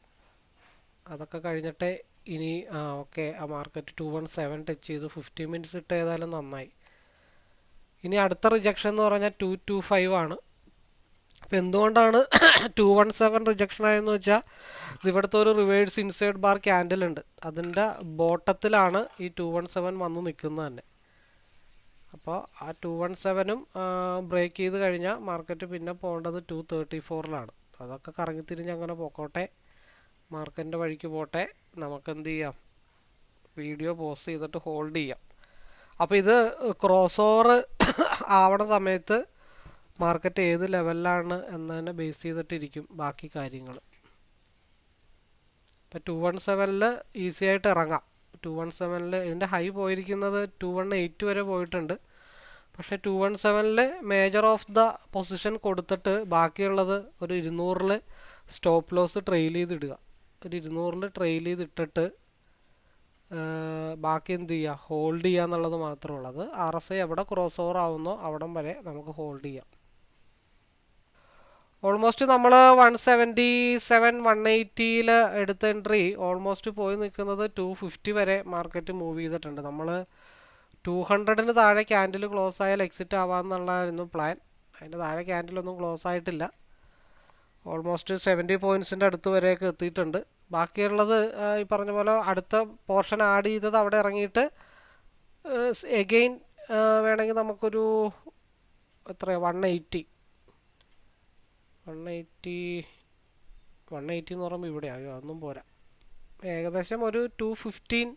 അതൊക്കെ കഴിഞ്ഞിട്ട് ഇനി ആ ഓക്കെ ആ market two one seven touch ചെയ്തു. ഫിഫ്റ്റി മിനിറ്റ്സ് ഇട്ട് ഏതായാലും നന്നായി. ഇനി അടുത്ത റിജക്ഷൻ എന്ന് പറഞ്ഞാൽ ടു ടു ഫൈവ് ആണ്. അപ്പോൾ എന്തുകൊണ്ടാണ് ടു വൺ സെവൻ റിജക്ഷൻ ആയെന്ന് വെച്ചാൽ ഇവിടുത്തെ ഒരു റിവേഴ്സ് ഇൻസൈഡ് ബാർ ക്യാൻഡിൽ ഉണ്ട്. അതിന്റെ ബോട്ടത്തിലാണ് ഈ ടു വൺ സെവൻ വന്ന് നിൽക്കുന്നത് തന്നെ. അപ്പോൾ ആ ടു വൺ സെവനും ബ്രേക്ക് ചെയ്ത് കഴിഞ്ഞാൽ മാർക്കറ്റ് പിന്നെ പോകേണ്ടത് ടു തേർട്ടി ഫോറിലാണ് അതൊക്കെ കറങ്ങിത്തിരിഞ്ഞ് അങ്ങനെ പോക്കോട്ടെ. മാർക്കറ്റിന്റെ വഴിക്ക് പോട്ടെ. നമുക്ക് എന്ത് ചെയ്യാം? വീഡിയോ പോസ് ചെയ്തിട്ട് ഹോൾഡ് ചെയ്യാം. അപ്പോൾ ഇത് ക്രോസ് ഓവർ ആവണ സമയത്ത് മാർക്കറ്റ് ഏത് ലെവലിലാണ് എന്നതിനെ ബേസ് ചെയ്തിട്ടിരിക്കും ബാക്കി കാര്യങ്ങൾ. ഇപ്പോൾ ടു വൺ സെവനിൽ ഈസി ആയിട്ട് ഇറങ്ങാം. ടു വൺ സെവനിൽ ഇതിന്റെ ഹൈ പോയിരിക്കുന്നത് ടു വൺ എയ്റ്റ് വരെ പോയിട്ടുണ്ട്. പക്ഷേ ടു വൺ സെവനിൽ മേജർ ഓഫ് ദ പൊസിഷൻ കൊടുത്തിട്ട് ബാക്കിയുള്ളത് ഒരു ഇരുന്നൂറിൽ സ്റ്റോപ്പ് ലോസ് ട്രെയിൽ ചെയ്തിടുക. ഒരു ഇരുന്നൂറിൽ ട്രെയിൽ ചെയ്തിട്ടിട്ട് ബാക്കി എന്ത് ചെയ്യുക ഹോൾഡ് ചെയ്യുക എന്നുള്ളത് മാത്രമേ ഉള്ളത് ആർ എസ് ഐ എവിടെ ക്രോസ് ഓവർ ആവുന്നോ അവിടം വരെ നമുക്ക് ഹോൾഡ് ചെയ്യാം. ഓൾമോസ്റ്റ് നമ്മൾ വൺ സെവന്റി സെവൻ വൺ എയ്റ്റിയിൽ എടുത്ത എൻട്രി ഓൾമോസ്റ്റ് പോയി നിൽക്കുന്നത് ടു ഫിഫ്റ്റി വരെ മാർക്കറ്റ് മൂവ് ചെയ്തിട്ടുണ്ട്. നമ്മൾ ടു ഹൺഡ്രഡിന് താഴെ ക്യാൻഡിൽ ക്ലോസ് ആയാൽ എക്സിറ്റ് ആവാമെന്നുള്ളതായിരുന്നു പ്ലാൻ അതിന്റെ താഴെ ക്യാൻഡിലൊന്നും ക്ലോസ് ആയിട്ടില്ല. ഓൾമോസ്റ്റ് സെവന്റി പോയിൻസിന്റെ അടുത്ത് വരെയൊക്കെ എത്തിയിട്ടുണ്ട്. ബാക്കിയുള്ളത് ഈ പറഞ്ഞ പോലെ അടുത്ത പോർഷൻ ആഡ് ചെയ്തത് അവിടെ ഇറങ്ങിയിട്ട് എഗെയിൻ വേണമെങ്കിൽ നമുക്കൊരു എത്ര one eighty one eighty one eighty എന്ന് പറയുമ്പോൾ ഇവിടെ അതൊന്നും പോരാ. ഏകദേശം ഒരു ടു ഫിഫ്റ്റീൻ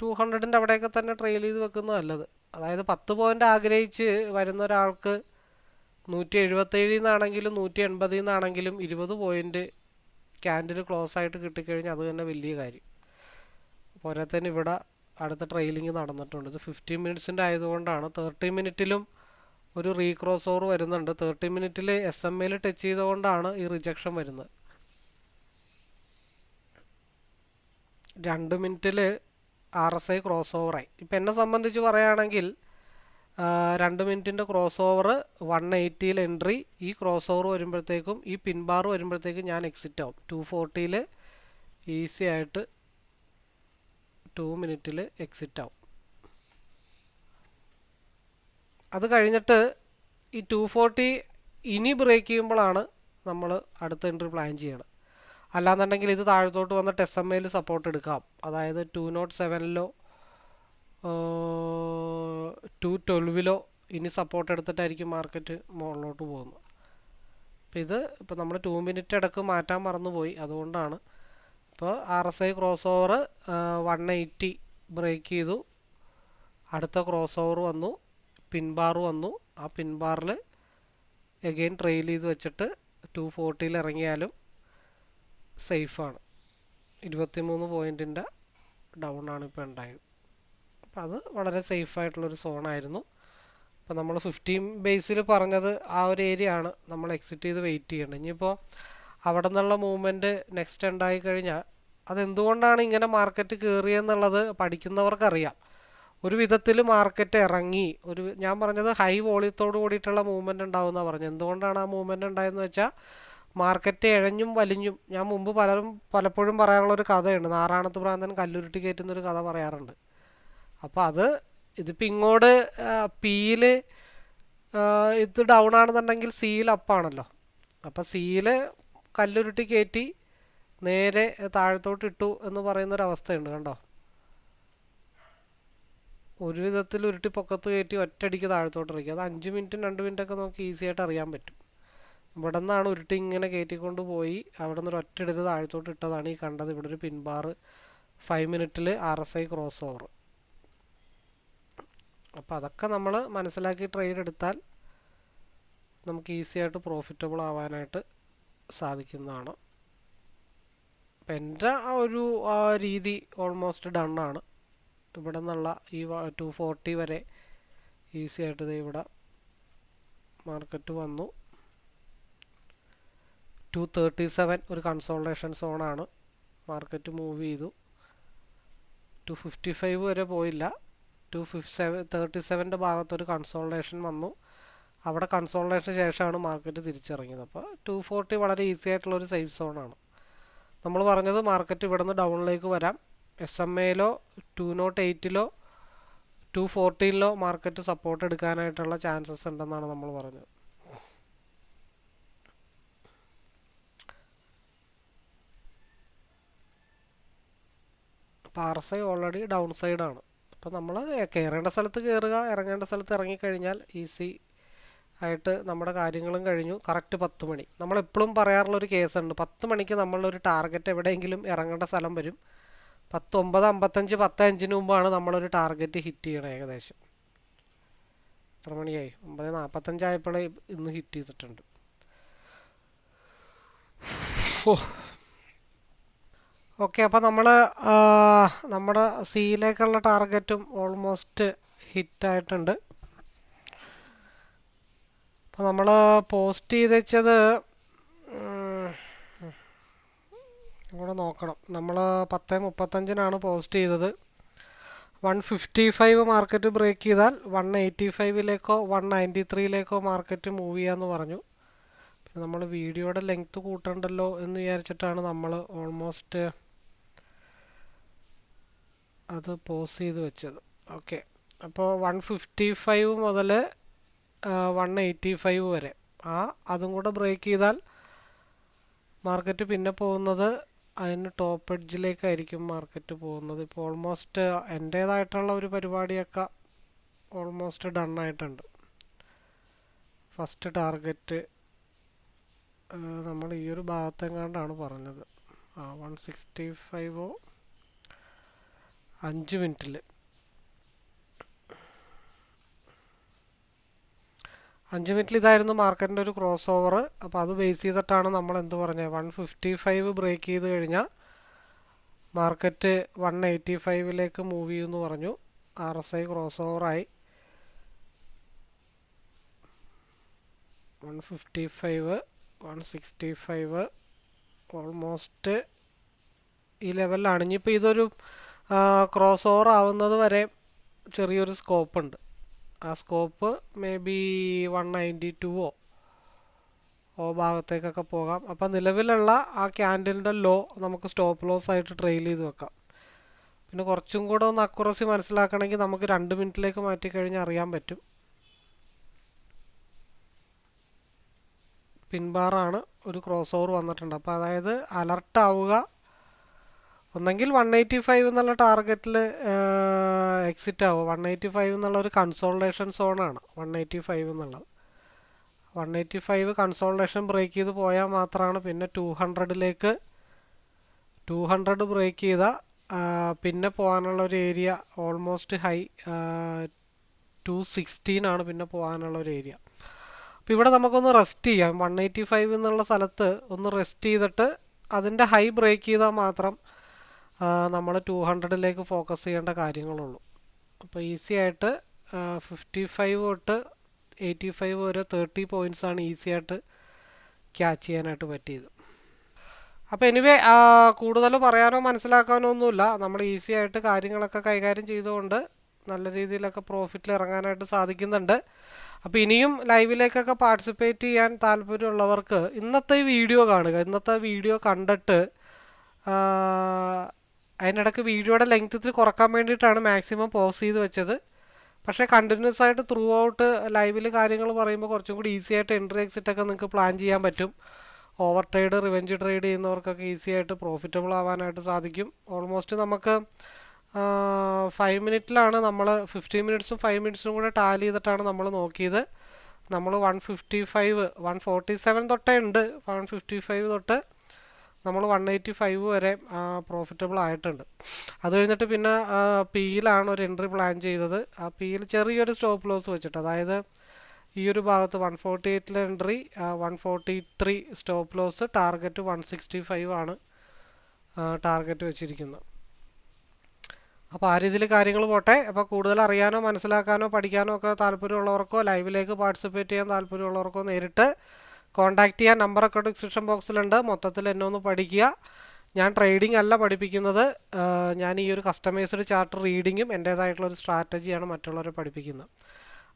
ടു ഹൺഡ്രഡിന്റെ അവിടെയൊക്കെ തന്നെ ട്രെയിൽ ചെയ്ത് വെക്കുന്നത് നല്ലത് അതായത് പത്ത് പോയിന്റ് ആഗ്രഹിച്ച് വരുന്ന ഒരാൾക്ക് നൂറ്റി എഴുപത്തേഴിൽ നിന്നാണെങ്കിലും നൂറ്റി എൺപതിൽ നിന്നാണെങ്കിലും ഇരുപത് പോയിന്റ് ക്യാൻഡിൽ ക്ലോസ് ആയിട്ട് കിട്ടിക്കഴിഞ്ഞാൽ അത് തന്നെ വലിയ കാര്യം. പോരാത്തതിന് ഇവിടെ അടുത്ത ട്രെയിലിംഗ് നടന്നിട്ടുണ്ട്. ഇത് ഫിഫ്റ്റീൻ മിനിറ്റ്സിന്റെ ആയതുകൊണ്ടാണ് തേർട്ടി മിനിറ്റിലും ഒരു റീക്രോസ് ഓവർ വരുന്നുണ്ട്. തേർട്ടി മിനിറ്റിൽ എസ് എം എയിൽ ടച്ച് ചെയ്തുകൊണ്ടാണ് ഈ റിജക്ഷൻ വരുന്നത്. രണ്ട് മിനിറ്റിൽ ആർ എസ് ഐ ക്രോസ് ഓവറായി ഇപ്പം എന്നെ സംബന്ധിച്ച് പറയുകയാണെങ്കിൽ രണ്ട് മിനിറ്റിന്റെ ക്രോസ് ഓവർ വൺ എയ്റ്റിയിൽ എൻട്രി ഈ ക്രോസ് ഓവർ വരുമ്പോഴത്തേക്കും ഈ പിൻബാർ വരുമ്പോഴത്തേക്കും ഞാൻ എക്സിറ്റ് ആവും. ടു ഫോർട്ടിയിൽ ഈസി ആയിട്ട് ടു മിനിറ്റിൽ എക്സിറ്റ് ആവും. അത് കഴിഞ്ഞിട്ട് ഈ ടു ഫോർട്ടി ഇനി ബ്രേക്ക് ചെയ്യുമ്പോഴാണ് നമ്മൾ അടുത്ത എൻട്രി പ്ലാൻ ചെയ്യണം അല്ലാന്നുണ്ടെങ്കിൽ ഇത് താഴത്തോട്ട് വന്നിട്ട് എസ് എം എയിൽ സപ്പോർട്ട് എടുക്കാം. അതായത് ടു നോട്ട് സെവനിലോ ടു ട്വൽവിലോ ഇനി സപ്പോർട്ട് എടുത്തിട്ടായിരിക്കും മാർക്കറ്റ് മുകളിലോട്ട് പോകുന്നത്. അപ്പോൾ ഇത് ഇപ്പോൾ നമ്മൾ ടു മിനിറ്റ് ഇടയ്ക്ക് മാറ്റാൻ മറന്നുപോയി. അതുകൊണ്ടാണ് ഇപ്പോൾ R S I cross over one eighty break ചെയ്തു. അടുത്ത ക്രോസ് ഓവർ വന്നു പിൻബാർ വന്നു. ആ പിൻബാറിൽ എഗെയിൻ ട്രെയിൽ ചെയ്ത് വെച്ചിട്ട് ടു ഫോർട്ടിയിൽ ഇറങ്ങിയാലും സേഫാണ് ഇരുപത്തിമൂന്ന് പോയിന്റിന്റെ ഡൗൺ ആണ് ഇപ്പോൾ ഉണ്ടായത്. അപ്പം അത് വളരെ സേഫ് ആയിട്ടുള്ളൊരു സോണായിരുന്നു അപ്പോൾ നമ്മൾ ഫിഫ്റ്റീൻ ബേസിൽ പറഞ്ഞത് ആ ഒരു ഏരിയ ആണ്. നമ്മൾ എക്സിറ്റ് ചെയ്ത് വെയിറ്റ് ചെയ്യേണ്ടത് ഇനിയിപ്പോൾ അവിടെ നിന്നുള്ള മൂവ്മെന്റ് നെക്സ്റ്റ് ഉണ്ടായി കഴിഞ്ഞാൽ അതെന്തുകൊണ്ടാണ് ഇങ്ങനെ മാർക്കറ്റ് കയറിയെന്നുള്ളത് പഠിക്കുന്നവർക്കറിയാം. ഒരു വിധത്തിൽ മാർക്കറ്റ് ഇറങ്ങി. ഒരു ഞാൻ പറഞ്ഞത് ഹൈ വോളിയത്തോട് കൂടിയിട്ടുള്ള മൂവ്മെന്റ് ഉണ്ടാവുമെന്നാണ് പറഞ്ഞത്. എന്തുകൊണ്ടാണ് ആ മൂവ്മെന്റ് ഉണ്ടായതെന്ന് വെച്ചാൽ മാർക്കറ്റ് ഇഴഞ്ഞും വലിഞ്ഞും. ഞാൻ മുമ്പ് പലരും പലപ്പോഴും പറയാറുള്ള ഒരു കഥയുണ്ട്. നാറാണത്ത് ഭ്രാന്തൻ കല്ലുരുട്ടി കയറ്റുന്നൊരു കഥ പറയാറുണ്ട്. അപ്പോൾ അത് ഇതിപ്പോൾ ഇങ്ങോട്ട് പിയിൽ ഇത് ഡൗൺ ആണെന്നുണ്ടെങ്കിൽ സിയിൽ അപ്പാണല്ലോ അപ്പോൾ സിയിൽ കല്ലുരുട്ടി കയറ്റി നേരെ താഴത്തോട്ട് ഇട്ടു എന്ന് പറയുന്നൊരവസ്ഥയുണ്ട് കണ്ടോ? ഒരു വിധത്തിൽ ഉരുട്ടി പൊക്കത്ത് കയറ്റി ഒറ്റടിക്ക് താഴത്തോട്ട് ഇറക്കി അത് അഞ്ച് മിനിറ്റും രണ്ട് മിനിറ്റൊക്കെ നമുക്ക് ഈസി ആയിട്ട് അറിയാൻ പറ്റും. ഇവിടെ നിന്നാണ് ഉരുട്ടി ഇങ്ങനെ കയറ്റിക്കൊണ്ട് പോയി. അവിടെ നിന്ന് ഒറ്റ എടുത്ത് താഴത്തോട്ട് ഇട്ടതാണ് ഈ കണ്ടത്. ഇവിടെ ഒരു പിൻബാർ ഫൈവ് മിനിറ്റിൽ R S I cross over അപ്പോൾ അതൊക്കെ നമ്മൾ മനസ്സിലാക്കി ട്രേഡ് എടുത്താൽ നമുക്ക് ഈസി ആയിട്ട് പ്രോഫിറ്റബിൾ ആവാനായിട്ട് സാധിക്കുന്നതാണ്. അപ്പം എന്റെ ആ ഒരു രീതി ഓൾമോസ്റ്റ് ഡൺ ആണ്. ഇവിടെ നിന്നുള്ള ഈ ടു ഫോർട്ടി വരെ ഈസി ആയിട്ട് ഇത് ഇവിടെ മാർക്കറ്റ് വന്നു. ടു തേർട്ടി സെവൻ ഒരു കൺസോൾട്ടേഷൻ സോണാണ് മാർക്കറ്റ് മൂവ് ചെയ്തു. ടു ഫിഫ്റ്റി ഫൈവ് വരെ പോയില്ല. ടു ഫിഫ്റ്റി സെവൻ തേർട്ടി സെവന്റെ ഭാഗത്തൊരു കൺസോൾട്ടേഷൻ വന്നു. അവിടെ കൺസോൾട്ടേഷന് ശേഷമാണ് മാർക്കറ്റ് തിരിച്ചിറങ്ങിയത്. അപ്പോൾ ടു ഫോർട്ടി വളരെ ഈസി ആയിട്ടുള്ളൊരു സേഫ് സോണാണ് നമ്മൾ പറഞ്ഞത് മാർക്കറ്റ് ഇവിടെ നിന്ന് ഡൗണിലേക്ക് വരാം. എസ് എം എയിലോ ടു നോട്ട് എയ്റ്റിലോ ടു ഫോർട്ടീനിലോ മാർക്കറ്റ് സപ്പോർട്ട് എടുക്കാനായിട്ടുള്ള ചാൻസസ് ഉണ്ടെന്നാണ് നമ്മൾ പറഞ്ഞത്. ഐ ഓൾറെഡി ഡൗൺ സൈഡാണ് അപ്പോൾ നമ്മൾ കയറേണ്ട സ്ഥലത്ത് കയറുക ഇറങ്ങേണ്ട സ്ഥലത്ത് ഇറങ്ങിക്കഴിഞ്ഞാൽ ഈസി ആയിട്ട് നമ്മുടെ കാര്യങ്ങളും കഴിഞ്ഞു. കറക്റ്റ് പത്ത് മണി. നമ്മളെപ്പോഴും പറയാറുള്ളൊരു കേസുണ്ട്. പത്ത് മണിക്ക് നമ്മളൊരു ടാർഗറ്റ് എവിടെയെങ്കിലും ഇറങ്ങേണ്ട സ്ഥലം വരും. പത്തൊമ്പത് അമ്പത്തഞ്ച് പത്ത് അഞ്ചിന് മുമ്പാണ് നമ്മളൊരു ടാർഗറ്റ് ഹിറ്റ് ചെയ്യണം ഏകദേശം. എത്ര മണിയായി? ഒമ്പത് നാൽപ്പത്തഞ്ചായപ്പോഴേ ഇന്ന് ഹിറ്റ് ചെയ്തിട്ടുണ്ട്. ഓക്കെ അപ്പോൾ നമ്മൾ നമ്മുടെ സിയിലേക്കുള്ള ടാർഗറ്റും ഓൾമോസ്റ്റ് ഹിറ്റായിട്ടുണ്ട്. അപ്പോൾ നമ്മൾ പോസ്റ്റ് ചെയ്ത് വെച്ചത് ഇവിടെ നോക്കണം. നമ്മൾ പത്ത് മുപ്പത്തഞ്ചിനാണ് പോസ്റ്റ് ചെയ്തത്. One fifty five market break ചെയ്താൽ വൺ എയ്റ്റി ഫൈവിലേക്കോ വൺ നയന്റി ത്രീയിലേക്കോ മാർക്കറ്റ് മൂവ് ചെയ്യാമെന്ന് പറഞ്ഞു. പിന്നെ നമ്മൾ വീഡിയോയുടെ ലെങ്ത്ത് കൂട്ടണ്ടല്ലോ എന്ന് വിചാരിച്ചിട്ടാണ് നമ്മൾ ഓൾമോസ്റ്റ് അത് പോസ് ചെയ്ത് വെച്ചത്. ഓക്കെ അപ്പോൾ വൺ ഫിഫ്റ്റി ഫൈവ് മുതൽ വൺ എയ്റ്റി ഫൈവ് വരെ. ആ അതും കൂടെ ബ്രേക്ക് ചെയ്താൽ മാർക്കറ്റ് പിന്നെ പോകുന്നത് അതിന് ടോപ്പ് എഡ്ജിലേക്കായിരിക്കും മാർക്കറ്റ് പോകുന്നത്. ഇപ്പോൾ ഓൾമോസ്റ്റ് എന്റേതായിട്ടുള്ള ഒരു പരിപാടിയൊക്കെ ഓൾമോസ്റ്റ് ഡൺ ആയിട്ടുണ്ട്. ഫസ്റ്റ് ടാർഗറ്റ് നമ്മൾ ഈ ഒരു ഭാഗത്തെങ്ങാണ്ടാണ് പറഞ്ഞത്. ആ വൺ സിക്സ്റ്റി ഫൈവോ അഞ്ച് മിനിറ്റിൽ അഞ്ച് മിനിറ്റിൽ ഇതായിരുന്നു മാർക്കറ്റിന്റെ ഒരു ക്രോസ് ഓവർ അപ്പോൾ അത് ബേസ് ചെയ്തിട്ടാണ് നമ്മൾ എന്ത് പറഞ്ഞത്? വൺ ഫിഫ്റ്റി ഫൈവ് ബ്രേക്ക് ചെയ്ത് കഴിഞ്ഞാൽ മാർക്കറ്റ് വൺ എയ്റ്റി ഫൈവിലേക്ക് മൂവ് ചെയ്യുമെന്ന് പറഞ്ഞു. ആർ എസ് ഐ ക്രോസ് ഓവറായി. One fifty five one sixty five almost ഈ ലെവലിലാണ് ഇനിയിപ്പോൾ ഇതൊരു ക്രോസ് ഓവർ ആവുന്നത് വരെ ചെറിയൊരു സ്കോപ്പ് ഉണ്ട്. ആ scope may be one ninety ടുവോ ഓ ഭാഗത്തേക്കൊക്കെ പോകാം. അപ്പം നിലവിലുള്ള ആ ക്യാൻഡിലിന്റെ ലോ നമുക്ക് സ്റ്റോപ്പ് ലോസ് ആയിട്ട് ട്രെയിൽ ചെയ്ത് വെക്കാം. പിന്നെ കുറച്ചും കൂടെ ഒന്ന് അക്യുറസി മനസ്സിലാക്കണമെങ്കിൽ നമുക്ക് രണ്ട് മിനിറ്റിലേക്ക് മാറ്റിക്കഴിഞ്ഞാൽ അറിയാൻ പറ്റും. പിൻബാറാണ് ഒരു ക്രോസ് ഓവർ വന്നിട്ടുണ്ട്. അപ്പോൾ അതായത് അലർട്ട് ആവുക ഒന്നെങ്കിൽ വൺ എയ്റ്റി ഫൈവ് എന്നുള്ള ടാർഗറ്റിൽ എക്സിറ്റ് ആവും. വൺ എയ്റ്റി ഫൈവ് എന്നുള്ള ഒരു കൺസോൾട്ടേഷൻ സോണാണ് വൺ എയ്റ്റി ഫൈവ് എന്നുള്ളത്. One eighty five consultation break ചെയ്ത് പോയാൽ മാത്രമാണ് പിന്നെ ടു ഹൺഡ്രഡിലേക്ക് ടു ഹൺഡ്രഡ് ബ്രേക്ക് ചെയ്ത പിന്നെ പോകാനുള്ള ഒരു area almost high two sixteen ആണ് പിന്നെ പോകാനുള്ള ഒരു ഏരിയ അപ്പോൾ ഇവിടെ നമുക്കൊന്ന് റെസ്റ്റ് ചെയ്യാം. വൺ എയ്റ്റി ഫൈവ് എന്നുള്ള സ്ഥലത്ത് ഒന്ന് റെസ്റ്റ് ചെയ്തിട്ട് അതിന്റെ ഹൈ ബ്രേക്ക് ചെയ്താൽ മാത്രം നമ്മൾ ടു ഹൺഡ്രഡിലേക്ക് ഫോക്കസ് ചെയ്യേണ്ട കാര്യങ്ങളുള്ളൂ. അപ്പോൾ ഈസി ആയിട്ട് ഫിഫ്റ്റി ഫൈവ് തൊട്ട് എയ്റ്റി ഫൈവ് വരെ തേർട്ടി പോയിൻസാണ് ഈസി ആയിട്ട് ക്യാച്ച് ചെയ്യാനായിട്ട് പറ്റിയത്. അപ്പോൾ എനിവേ കൂടുതൽ പറയാനോ മനസ്സിലാക്കാനോ ഒന്നുമില്ല. നമ്മൾ ഈസി ആയിട്ട് കാര്യങ്ങളൊക്കെ കൈകാര്യം ചെയ്തുകൊണ്ട് നല്ല രീതിയിലൊക്കെ പ്രോഫിറ്റിൽ ഇറങ്ങാനായിട്ട് സാധിക്കുന്നുണ്ട്. അപ്പോൾ ഇനിയും ലൈവിലേക്കൊക്കെ പാർട്ടിസിപ്പേറ്റ് ചെയ്യാൻ താല്പര്യമുള്ളവർക്ക് ഇന്നത്തെ വീഡിയോ കാണുക. ഇന്നത്തെ വീഡിയോ കണ്ടിട്ട് അതിനിടയ്ക്ക് വീഡിയോയുടെ ലെങ്ത് ഇത്തിരി കുറയ്ക്കാൻ വേണ്ടിയിട്ടാണ് മാക്സിമം പോസ് ചെയ്ത് വെച്ചത്. പക്ഷേ കണ്ടിന്യൂസ് ആയിട്ട് ത്രൂ ഔട്ട് ലൈവിൽ കാര്യങ്ങൾ പറയുമ്പോൾ കുറച്ചും കൂടി ഈസി ആയിട്ട് എൻട്രി എക്സിറ്റ് ഒക്കെ നിങ്ങൾക്ക് പ്ലാൻ ചെയ്യാൻ പറ്റും. ഓവർ ട്രേഡ് റിവെഞ്ച് ട്രേഡ് ചെയ്യുന്നവർക്കൊക്കെ ഈസി ആയിട്ട് പ്രോഫിറ്റബിൾ ആവാനായിട്ട് സാധിക്കും. ഓൾമോസ്റ്റ് നമുക്ക് ഫൈവ് മിനിറ്റിലാണ് നമ്മൾ ഫിഫ്റ്റീൻ മിനിറ്റ്സും ഫൈവ് മിനിറ്റ്സും കൂടെ ടാലി ചെയ്തിട്ടാണ് നമ്മൾ നോക്കിയത്. നമ്മൾ one fifty five one forty seven തൊട്ടേ ഉണ്ട്. വൺ ഫിഫ്റ്റി ഫൈവ് തൊട്ട് നമ്മൾ വൺ എയ്റ്റി ഫൈവ് വരെ പ്രോഫിറ്റബിൾ ആയിട്ടുണ്ട്. അത് കഴിഞ്ഞിട്ട് പിന്നെ പിയിലാണ് ഒരു എൻട്രി പ്ലാൻ ചെയ്തത്. ആ പിയിൽ ചെറിയൊരു സ്റ്റോപ്പ് ലോസ് വെച്ചിട്ട് അതായത് ഈ ഒരു ഭാഗത്ത് one forty എയ്റ്റിലെ entry one forty three stop loss target one sixty five ആണ് ടാർഗറ്റ് വെച്ചിരിക്കുന്നത്. അപ്പോൾ ആ രീതിയിൽ കാര്യങ്ങൾ പോട്ടെ. അപ്പോൾ കൂടുതൽ അറിയാനോ മനസ്സിലാക്കാനോ പഠിക്കാനോ ഒക്കെ താല്പര്യമുള്ളവർക്കോ ലൈവിലേക്ക് പാർട്ടിസിപ്പേറ്റ് ചെയ്യാൻ താല്പര്യമുള്ളവർക്കോ നേരിട്ട് കോൺടാക്ട് ചെയ്യാൻ നമ്പറൊക്കെ ഡിസ്ക്രിപ്ഷൻ ബോക്സിലുണ്ട് മൊത്തത്തിൽ എന്നെ ഒന്ന് പഠിക്കുക. ഞാൻ ട്രേഡിംഗ് അല്ല പഠിപ്പിക്കുന്നത്. ഞാൻ ഈ ഒരു കസ്റ്റമൈസ്ഡ് ചാർട്ട് റീഡിങ്ങും എന്റേതായിട്ടുള്ള ഒരു സ്ട്രാറ്റജിയാണ് മറ്റുള്ളവരെ പഠിപ്പിക്കുന്നത്.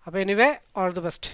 അപ്പോൾ എനിവേ ഓൾ ദി ബെസ്റ്റ്